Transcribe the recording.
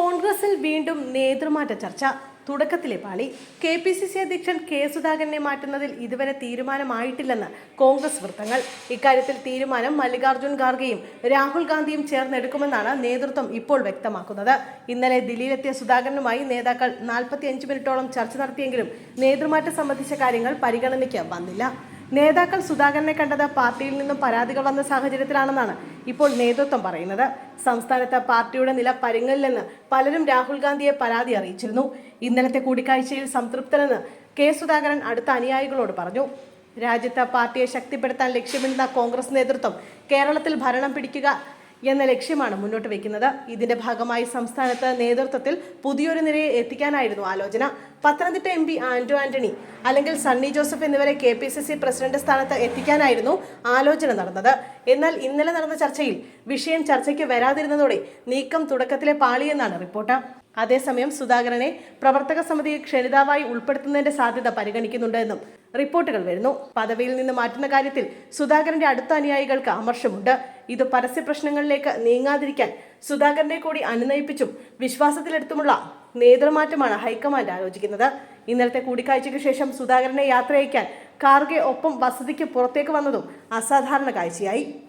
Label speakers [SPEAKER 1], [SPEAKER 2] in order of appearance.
[SPEAKER 1] കോൺഗ്രസിൽ വീണ്ടും നേതൃമാറ്റ ചർച്ച. തുടക്കത്തിലെ പാളി. കെ പി സി സി അധ്യക്ഷൻ കെ സുധാകരനെ മാറ്റുന്നതിൽ ഇതുവരെ തീരുമാനമായിട്ടില്ലെന്ന് കോൺഗ്രസ് വൃത്തങ്ങൾ. ഇക്കാര്യത്തിൽ തീരുമാനം മല്ലികാർജുൻ ഖാർഗെയും രാഹുൽ ഗാന്ധിയും ചേർന്നെടുക്കുമെന്നാണ് നേതൃത്വം ഇപ്പോൾ വ്യക്തമാക്കുന്നത്. ഇന്നലെ ദില്ലിയിലെത്തിയ സുധാകരനുമായി നേതാക്കൾ നാൽപ്പത്തി അഞ്ച് മിനിറ്റോളം ചർച്ച നടത്തിയെങ്കിലും നേതൃമാറ്റം സംബന്ധിച്ച കാര്യങ്ങൾ പരിഗണനയ്ക്ക് വന്നില്ല. നേതാക്കൾ സുധാകരനെ കണ്ടത് പാർട്ടിയിൽ നിന്നും പരാതികൾ വന്ന സാഹചര്യത്തിലാണെന്നാണ് ഇപ്പോൾ നേതൃത്വം പറയുന്നത്. സംസ്ഥാനത്ത് പാർട്ടിയുടെ നില പരിങ്ങലില്ലെന്ന് പലരും രാഹുൽ ഗാന്ധിയെ പരാതി അറിയിച്ചിരുന്നു. ഇന്നലത്തെ കൂടിക്കാഴ്ചയിൽ സംതൃപ്തനെന്ന് കെ സുധാകരൻ അടുത്ത അനുയായികളോട് പറഞ്ഞു. രാജ്യത്ത് പാർട്ടിയെ ശക്തിപ്പെടുത്താൻ ലക്ഷ്യമിടുന്ന കോൺഗ്രസ് നേതൃത്വം കേരളത്തിൽ ഭരണം പിടിക്കുക എന്ന ലക്ഷ്യമാണ് മുന്നോട്ട് വയ്ക്കുന്നത് ഇതിന്റെ ഭാഗമായി സംസ്ഥാനത്ത് നേതൃത്വത്തിൽ പുതിയൊരു നിരയെ എത്തിക്കാനായിരുന്നു ആലോചന. പത്തനംതിട്ട എം പി ആന്റോ ആന്റണി അല്ലെങ്കിൽ സണ്ണി ജോസഫ് എന്നിവരെ K P C C president സ്ഥാനത്ത് എത്തിക്കാനായിരുന്നു ആലോചന നടന്നത്. എന്നാൽ ഇന്നലെ നടന്ന ചർച്ചയിൽ വിഷയം ചർച്ചയ്ക്ക് വരാതിരുന്നതോടെ നീക്കം തുടക്കത്തിലെ പാളിയെന്നാണ് റിപ്പോർട്ട്. അതേസമയം സുധാകരനെ പ്രവർത്തക സമിതിയിൽ ക്ഷണിതാവായി ഉൾപ്പെടുത്തുന്നതിന്റെ സാധ്യത പരിഗണിക്കുന്നുണ്ട് എന്നും റിപ്പോർട്ടുകൾ വരുന്നു. പദവിയിൽ നിന്ന് മാറ്റുന്ന കാര്യത്തിൽ സുധാകരന്റെ അടുത്ത അനുയായികൾക്ക് അമർഷമുണ്ട്. ഇത് പരസ്യ പ്രശ്നങ്ങളിലേക്ക് നീങ്ങാതിരിക്കാൻ സുധാകരനെ കൂടി അനുനയിപ്പിച്ചും വിശ്വാസത്തിലെടുത്തുമുള്ള നേതൃമാറ്റമാണ് ഹൈക്കമാൻഡ് ആലോചിക്കുന്നത്. ഇന്നലത്തെ കൂടിക്കാഴ്ചയ്ക്ക് ശേഷം സുധാകരനെ യാത്രയയക്കാൻ കാർഗെ ഒപ്പം വസതിക്ക് പുറത്തേക്ക് വന്നതും അസാധാരണ കാഴ്ചയായി.